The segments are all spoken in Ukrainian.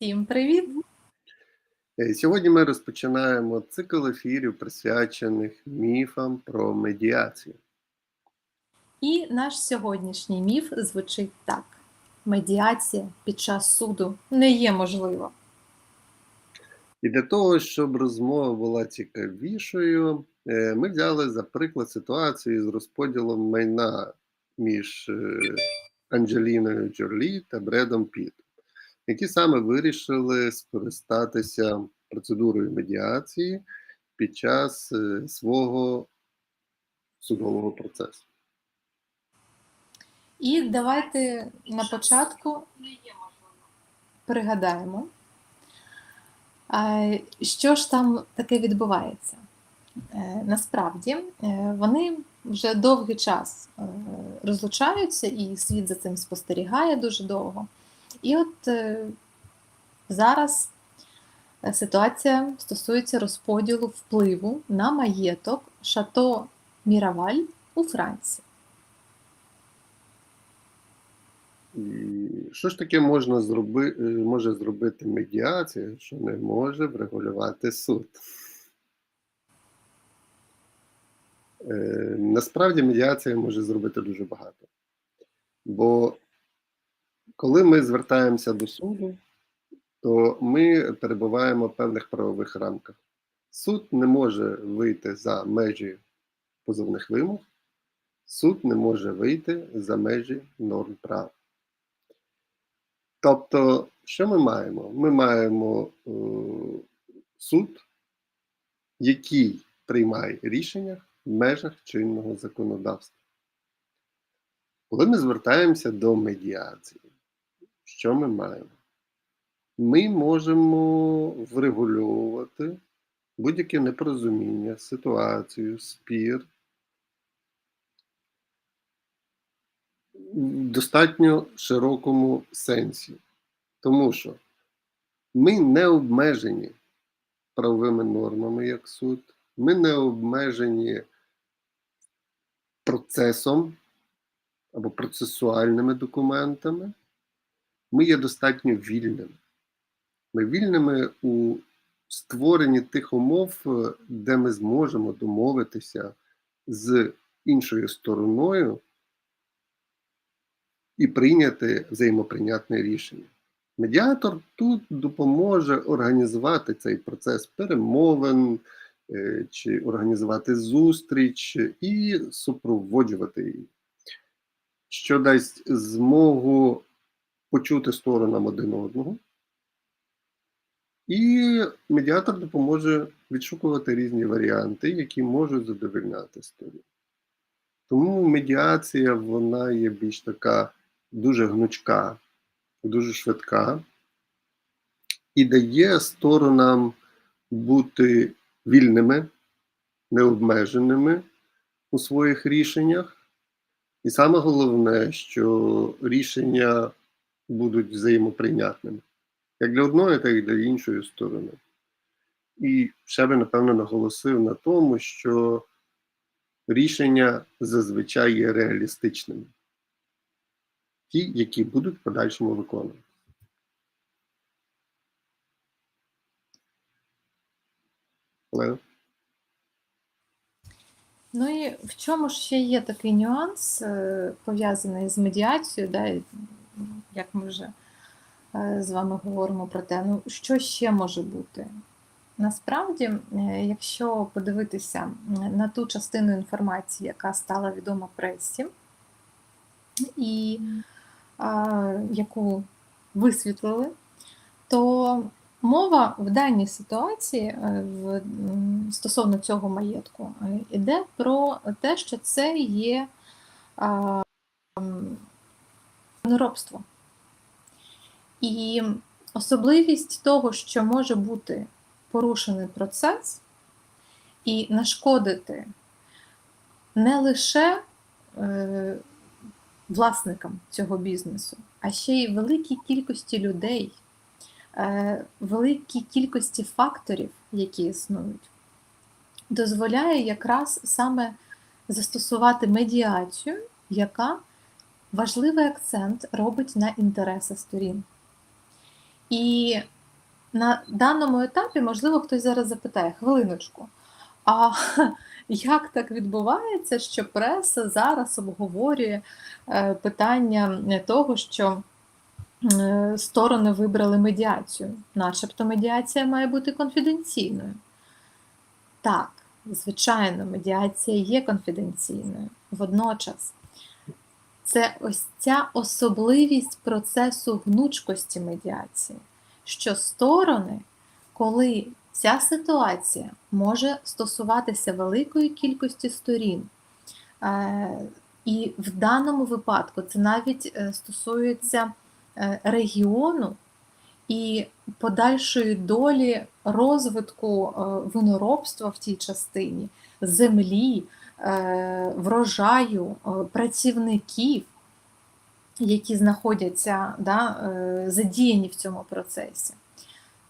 Всім привіт! Е, Сьогодні ми розпочинаємо цикл ефірів, присвячених міфам про медіацію. І наш сьогоднішній міф звучить так: медіація під час суду не є можлива. І для того, щоб розмова була цікавішою, е, ми взяли за приклад ситуацію з розподілом майна між е, Анджеліною Джолі та Бредом Пітом, які саме вирішили скористатися процедурою медіації під час е, свого судового процесу. І давайте на початку пригадаємо, що ж там таке відбувається. Е, Насправді е, вони вже довгий час розлучаються, і світ за цим спостерігає дуже довго. І от е, зараз е, ситуація стосується розподілу впливу на маєток Шато Міраваль у Франції. Що ж таке можна зроби, е, може зробити медіація, що не може врегулювати суд? Е, насправді медіація може зробити дуже багато. Бо коли ми звертаємося до суду, то ми перебуваємо в певних правових рамках. Суд не може вийти за межі позовних вимог, суд не може вийти за межі норм права. Тобто, що ми маємо? Ми маємо е, суд, який приймає рішення в межах чинного законодавства. Коли ми звертаємося до медіації, що ми маємо? Ми можемо врегульовувати будь-яке непорозуміння, ситуацію, спір в достатньо широкому сенсі. Тому що ми не обмежені правовими нормами як суд, ми не обмежені процесом або процесуальними документами, ми є достатньо вільними. Ми вільними у створенні тих умов, е, де ми зможемо домовитися з іншою стороною і прийняти взаємоприйнятне рішення. Медіатор тут допоможе організувати цей процес перемовин е, чи організувати зустріч і супроводжувати її, що дасть змогу почути сторонам один одного. І медіатор допоможе відшукувати різні варіанти, які можуть задовольняти сторін. Тому медіація вона є більш така дуже гнучка, дуже швидка і дає сторонам бути вільними, необмеженими у своїх рішеннях. І саме головне, що рішення будуть взаємоприйнятними як для одної, так і для іншої сторони. І ще би, напевно, наголосив на тому, що рішення зазвичай є реалістичними, ті, які будуть в подальшому виконувати. Ну і в чому ж ще є такий нюанс, е, пов'язаний з медіацією, да, як ми вже е, з вами говоримо про те, ну що ще може бути? Насправді, е, якщо подивитися на ту частину інформації, яка стала відома пресі, і а, яку висвітлили, то мова в даній ситуації е, в, стосовно цього маєтку йде про те, що це є а, м, робство. І особливість того, що може бути порушений процес і нашкодити не лише е, власникам цього бізнесу, а ще й великій кількості людей, е, великій кількості факторів, які існують, дозволяє якраз саме застосувати медіацію, яка важливий акцент робить на інтереси сторін. І на даному етапі, можливо, хтось зараз запитає, хвилиночку, а як так відбувається, що преса зараз обговорює е, питання того, що е, сторони вибрали медіацію, начебто медіація має бути конфіденційною. Так, звичайно, медіація є конфіденційною. Водночас, це ось ця особливість процесу гнучкості медіації, що сторони, коли ця ситуація може стосуватися великої кількості сторін, е, і в даному випадку це навіть е, стосується е, регіону і подальшої долі розвитку виноробства в тій частині, землі, врожаю, е, працівників, які знаходяться да, е, задіяні в цьому процесі.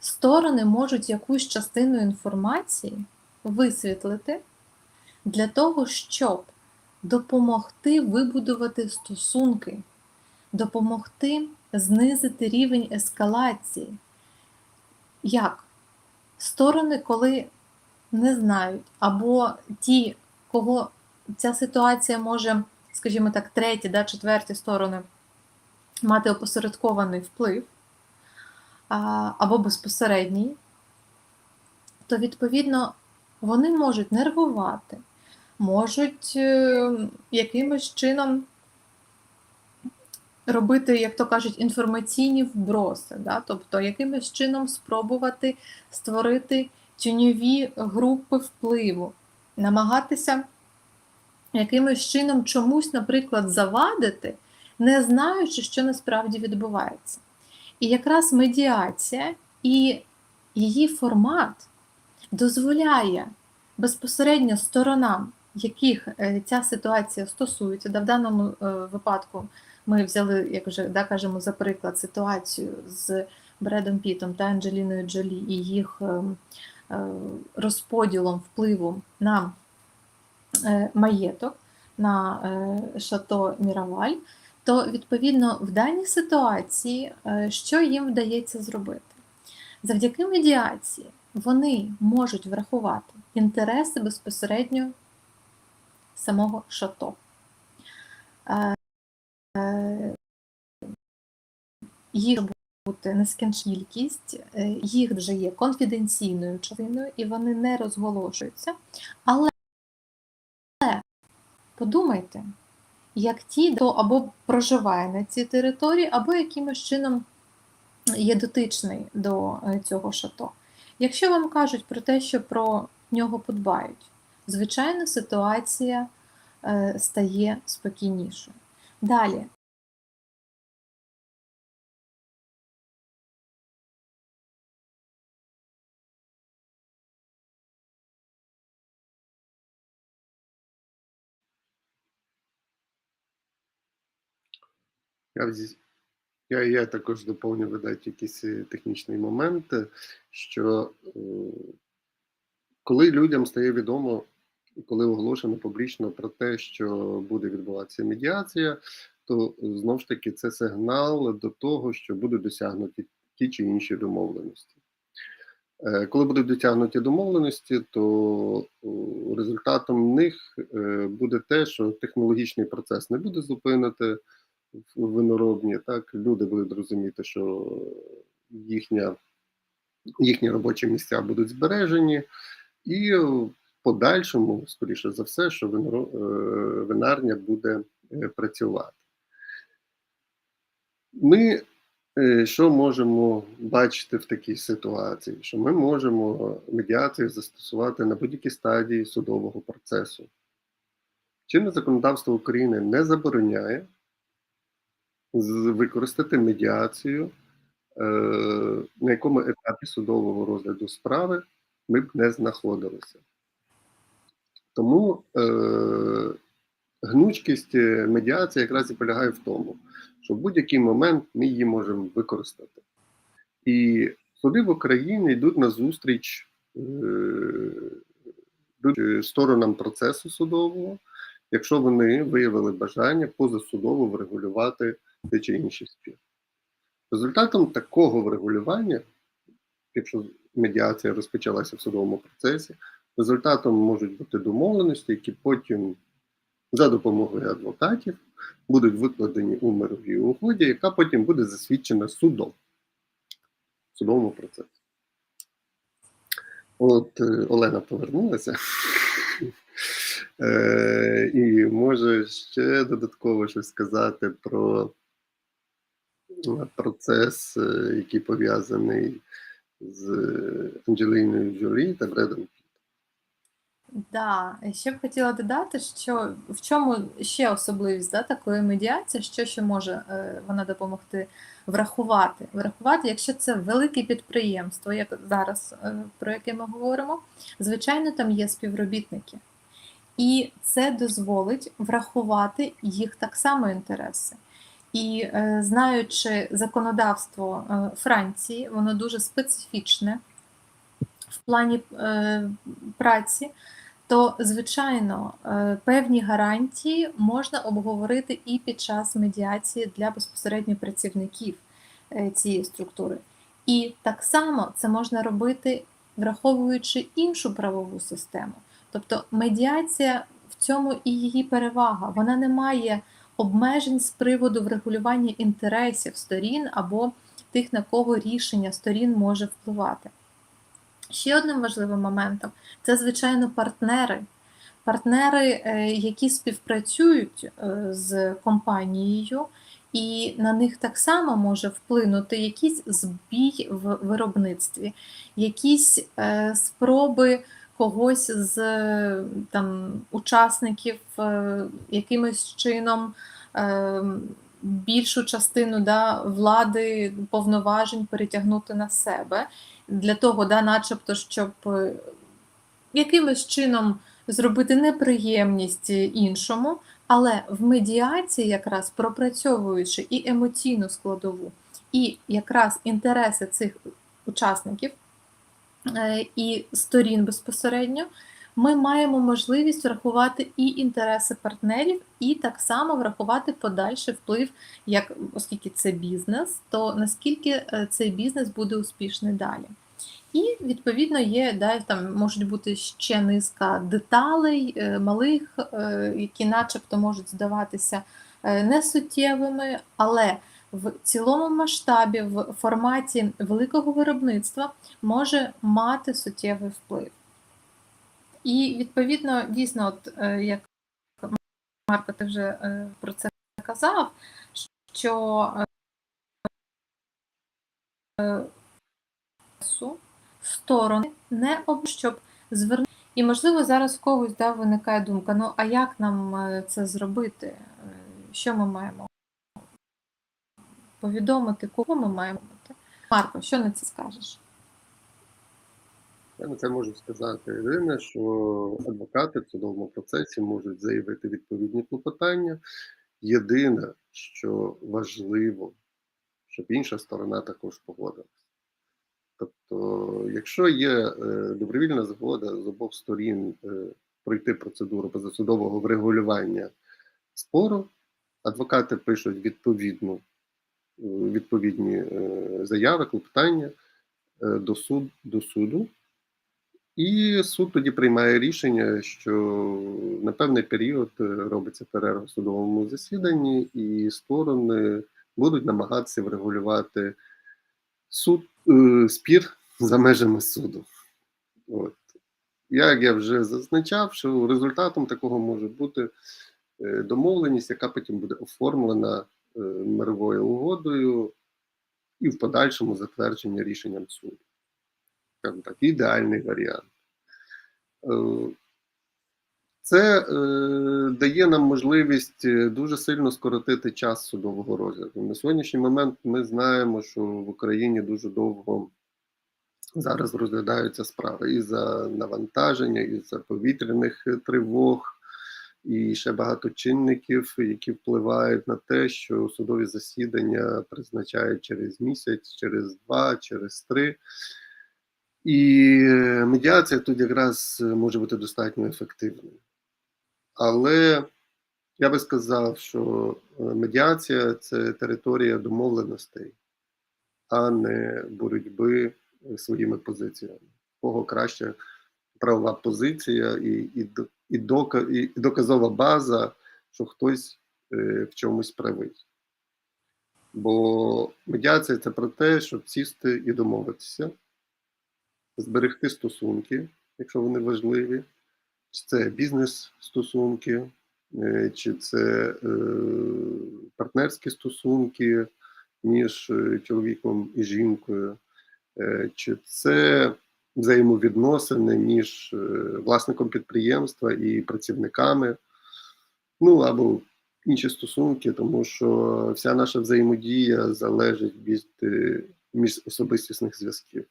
Сторони можуть якусь частину інформації висвітлити для того, щоб допомогти вибудувати стосунки, допомогти знизити рівень ескалації. Як? Сторони, коли не знають, або ті, кого ця ситуація може, скажімо так, треті, да, четверті сторони мати опосередкований вплив, або безпосередній, то відповідно вони можуть нервувати, можуть е, якимось чином робити, як то кажуть, інформаційні вброси, да? тобто якимось чином спробувати створити тіньові групи впливу, намагатися якимось чином чомусь, наприклад, завадити, не знаючи, що насправді відбувається. І якраз медіація і її формат дозволяє безпосередньо сторонам, яких е, ця ситуація стосується, да, в даному е, випадку ми взяли, як вже да, кажемо, за приклад ситуацію з Бредом Пітом та Анджеліною Джолі і їх е, е, розподілом впливу на е, маєток, на е, шато Міраваль, то відповідно в даній ситуації, е, що їм вдається зробити? Завдяки медіації вони можуть врахувати інтереси безпосередньо самого шато. Е, е, Їх бути нескінченна кількість, е, їх вже є конфіденційною частиною, і вони не розголошуються. Але подумайте, як ті, хто або проживає на цій території, або якимось чином є дотичний до е, цього шато. Якщо вам кажуть про те, що про нього подбають, звичайно, ситуація е, стає спокійнішою. Далі. Я, я, я також доповню видати якийсь е, технічний момент, е, що е, коли людям стає відомо, коли оголошено публічно про те, що буде відбуватися медіація, то знову ж таки це сигнал до того, що будуть досягнуті ті чи інші домовленості. Коли будуть досягнуті домовленості, то результатом них буде те, що технологічний процес не буде зупинити виноробні. Так люди будуть розуміти, що їхня, їхні робочі місця будуть збережені, і в подальшому, скоріше за все, що е, винарня буде е, працювати. Ми е, що можемо бачити в такій ситуації? Що ми можемо медіацію застосувати на будь-якій стадії судового процесу. Чинне законодавство України не забороняє використати медіацію, е, на якому етапі судового розгляду справи ми б не знаходилися. Тому е, гнучкість е, медіації якраз і полягає в тому, що в будь-який момент ми її можемо використати. І суди в Україні йдуть на зустріч е, е, сторонам процесу судового, якщо вони виявили бажання позасудово врегулювати той чи інший спір. Результатом такого врегулювання, якщо медіація розпочалася в судовому процесі, результатом можуть бути домовленості, які потім за допомогою адвокатів будуть викладені у мировій угоді, яка потім буде засвідчена судом в судовому процесі. От е, Олена повернулася. Е, і може ще додатково щось сказати про процес, е, який пов'язаний з Анджеліною Джолі та Бредом Да, ще б хотіла додати, що в чому ще особливість да, такої медіації, що ще може е, вона допомогти врахувати. Врахувати, якщо це велике підприємство, як зараз е, про яке ми говоримо, звичайно, там є співробітники. І це дозволить врахувати їх так само інтереси. І е, знаючи законодавство е, Франції, воно дуже специфічне в плані е, праці, то, звичайно, певні гарантії можна обговорити і під час медіації для безпосередньо працівників цієї структури. І так само це можна робити, враховуючи іншу правову систему. Тобто медіація в цьому і її перевага. Вона не має обмежень з приводу врегулювання інтересів сторін або тих, на кого рішення сторін може впливати. Ще одним важливим моментом це, звичайно, партнери. Партнери, е, які співпрацюють е, з компанією, і на них так само може вплинути якийсь збій в виробництві, якісь е, спроби когось з там, учасників якимось чином більшу частину да, влади повноважень перетягнути на себе для того, да, начебто, щоб е, якимось чином зробити неприємність іншому, але в медіації, якраз пропрацьовуючи і емоційну складову, і якраз інтереси цих учасників е, і сторін безпосередньо, ми маємо можливість врахувати і інтереси партнерів, і так само врахувати подальший вплив, як оскільки це бізнес, то наскільки е, цей бізнес буде успішний далі. І відповідно є, да, там можуть бути ще низка деталей, е, малих, е, які начебто можуть здаватися несуттєвими, але в цілому масштабі, в форматі великого виробництва може мати суттєвий вплив. І відповідно, дійсно, от як Марко, ти вже про це казав, що сторони не об щоб звернути. І, можливо, зараз в когось да, виникає думка: ну а як нам це зробити? Що ми маємо повідомити, кого ми маємо? бути. Марко, що на це скажеш? Я на це можу сказати єдине, що адвокати в судовому процесі можуть заявити відповідні клопотання. Єдине, що важливо, щоб інша сторона також погодилась. Тобто, якщо є е, добровільна згода з обох сторін е, пройти процедуру позасудового врегулювання спору, адвокати пишуть відповідну, відповідні е, заяви, клопотання е, до, суд, до суду. І суд тоді приймає рішення, що на певний період е, робиться перерва в судовому засіданні, і сторони будуть намагатися врегулювати суд спір за межами суду. От. Як я вже зазначав, що результатом такого може бути домовленість, яка потім буде оформлена мировою угодою і в подальшому затвердження рішенням суду так, ідеальний варіант. Е, це е, дає нам можливість е, дуже сильно скоротити час судового розгляду. На сьогоднішній момент ми знаємо, що в Україні дуже довго зараз розглядаються справи і за навантаження, і за повітряних тривог, і ще багато чинників, які впливають на те, що судові засідання призначають через місяць, через два, через три. І медіація тут якраз може бути достатньо ефективною. Але я би сказав, що медіація це територія домовленостей. а не боротьби е, своїми позиціями. Кого краще правова позиція і, і, і, дока, і доказова база, що хтось е, в чомусь правий. Бо медіація це про те, щоб сісти і домовитися, зберегти стосунки, якщо вони важливі, чи це бізнес-стосунки, е, чи це е, партнерські стосунки між чоловіком і жінкою, чи це взаємовідносини між е, власником підприємства і працівниками, ну або інші стосунки, тому що вся наша взаємодія залежить від е, міжособистісних зв'язків.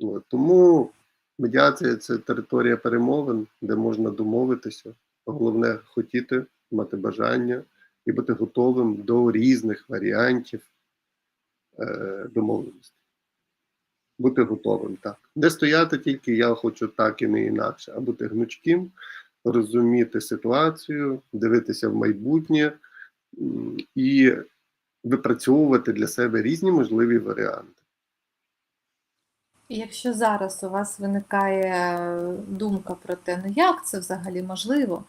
От, тому медіація це територія перемовин, де можна домовитися. Головне хотіти, мати бажання і бути готовим до різних варіантів е, домовленості. Бути готовим, так. Не стояти тільки я хочу так і не інакше, а бути гнучким, розуміти ситуацію, дивитися в майбутнє і випрацьовувати для себе різні можливі варіанти. Якщо зараз у вас виникає думка про те, ну як це взагалі можливо,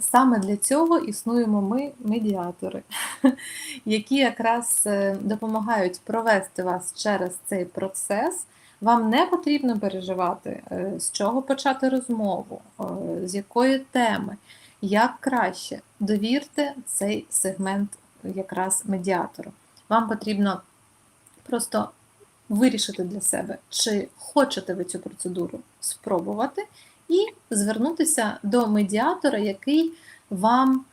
саме для цього існуємо ми, медіатори, які якраз е, допомагають провести вас через цей процес. Вам не потрібно переживати, е, з чого почати розмову, е, з якої теми, як краще. Довірте цей сегмент якраз медіатору. Вам потрібно просто вирішити для себе, чи хочете ви цю процедуру спробувати, і звернутися до медіатора, який вам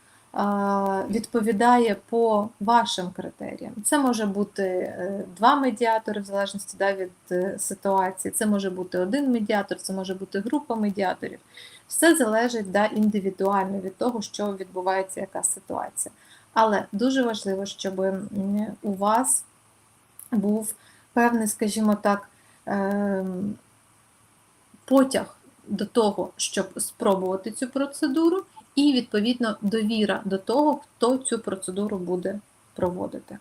відповідає по вашим критеріям. Це може бути е, два медіатори, в залежності від е, ситуації, це може бути один медіатор, це може бути група медіаторів. Все залежить да, індивідуально від того, що відбувається, яка ситуація. Але дуже важливо, щоб у вас був певний, скажімо так, ем, потяг до того, щоб спробувати цю процедуру, і, відповідно, довіра до того, хто цю процедуру буде проводити.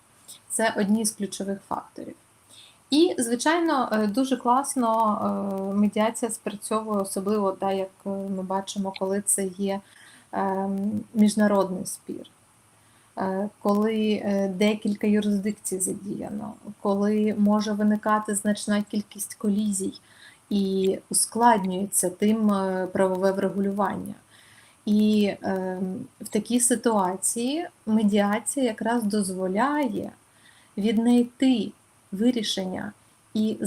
Це одні з ключових факторів. І, звичайно, е, дуже класно е, медіація спрацьовує, особливо, да, як е, ми бачимо, коли це є міжнародний спір. Коли декілька юрисдикцій задіяно, коли може виникати значна кількість колізій і ускладнюється тим е, правове врегулювання. І е, в такій ситуації медіація якраз дозволяє віднайти вирішення і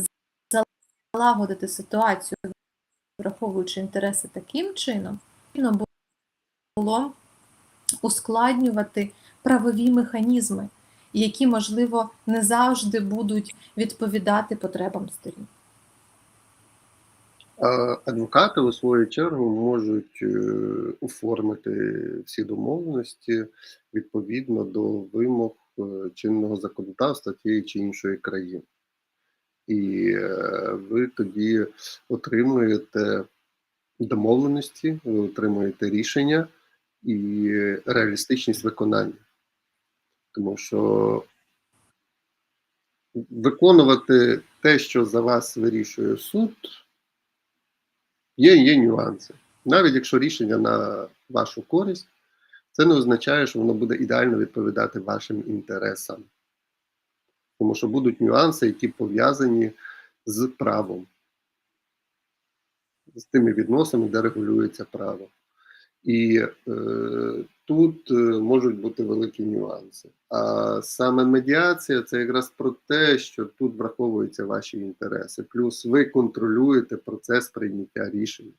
залагодити ситуацію, враховуючи інтереси таким чином, було ускладнювати правові механізми, які, можливо, не завжди будуть відповідати потребам сторін. Адвокати, у свою чергу, можуть е, оформити всі домовленості відповідно до вимог е, чинного законодавства тієї чи іншої країни. І е, ви тоді отримуєте домовленості, ви отримуєте рішення і реалістичність виконання. Тому що виконувати те, що за вас вирішує суд, є, є нюанси. Навіть якщо рішення на вашу користь, це не означає, що воно буде ідеально відповідати вашим інтересам. Тому що будуть нюанси, які пов'язані з правом, з тими відносинами, де регулюється право. І е, тут е, можуть бути великі нюанси. А саме медіація це якраз про те, що тут враховуються ваші інтереси. Плюс ви контролюєте процес прийняття рішень.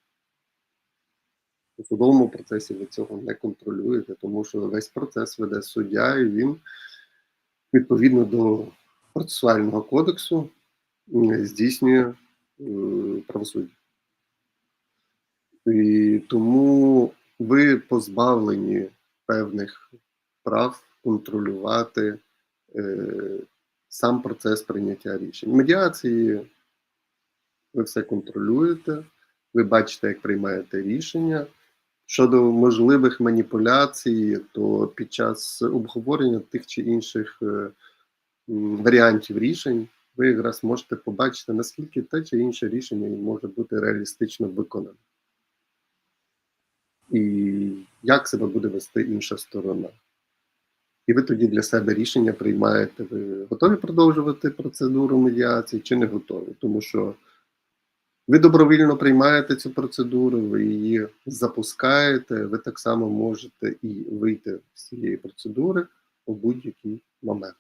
У судовому процесі ви цього не контролюєте, тому що весь процес веде суддя, і він відповідно до процесуального кодексу здійснює е, правосуддя. І тому ви позбавлені певних прав контролювати е, сам процес прийняття рішень. Медіації ви все контролюєте, ви бачите, як приймаєте рішення. Щодо можливих маніпуляцій, то під час обговорення тих чи інших е, варіантів рішень, ви якраз можете побачити, наскільки те чи інше рішення може бути реалістично виконане. І як себе буде вести інша сторона. І ви тоді для себе рішення приймаєте, ви готові продовжувати процедуру медіації чи не готові. Тому що ви добровільно приймаєте цю процедуру, ви її запускаєте, ви так само можете і вийти з цієї процедури у будь-який момент.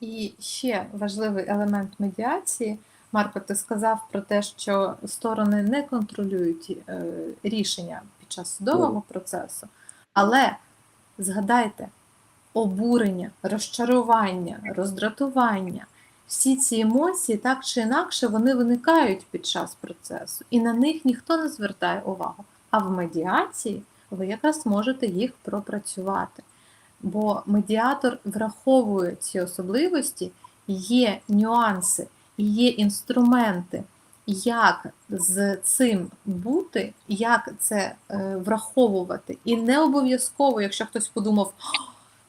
І ще важливий елемент медіації. Марко, ти сказав про те, що сторони не контролюють е, рішення під час судового процесу, але згадайте, обурення, розчарування, роздратування, всі ці емоції, так чи інакше, вони виникають під час процесу, і на них ніхто не звертає увагу. А в медіації ви якраз можете їх пропрацювати. Бо медіатор враховує ці особливості, є нюанси, є інструменти, як з цим бути, як це е, враховувати. І не обов'язково, якщо хтось подумав,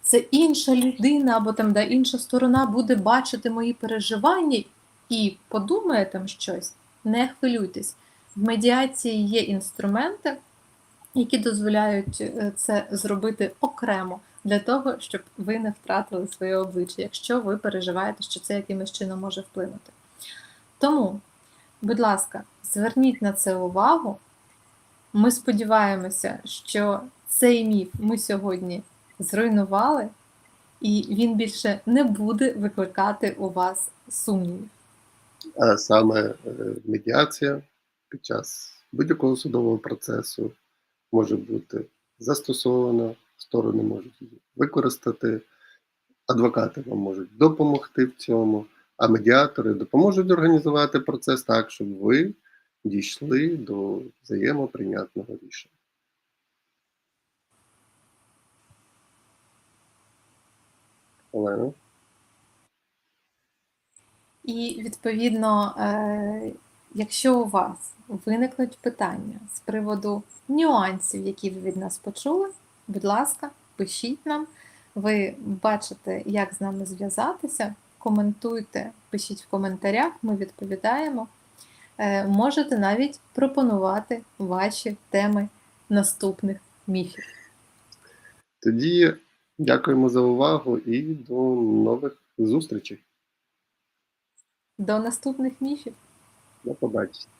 це інша людина або там да, інша сторона буде бачити мої переживання і подумає там щось, не хвилюйтесь. В медіації є інструменти, які дозволяють е, це зробити окремо для того, щоб ви не втратили своє обличчя, якщо ви переживаєте, що це якимось чином може вплинути. Тому, будь ласка, зверніть на це увагу. Ми сподіваємося, що цей міф ми сьогодні зруйнували, і він більше не буде викликати у вас сумнівів. А саме е, медіація під час будь-якого судового процесу може бути застосована, сторони можуть її використати, адвокати вам можуть допомогти в цьому, а медіатори допоможуть організувати процес так, щоб ви дійшли до взаємоприйнятного рішення. Олена? І відповідно, е, якщо у вас виникнуть питання з приводу нюансів, які ви від нас почули, будь ласка, пишіть нам. Ви бачите, як з нами зв'язатися. Коментуйте, пишіть в коментарях, ми відповідаємо. Е, Можете навіть пропонувати ваші теми наступних міфів. Тоді дякуємо за увагу і до нових зустрічей. До наступних міфів. До побачення.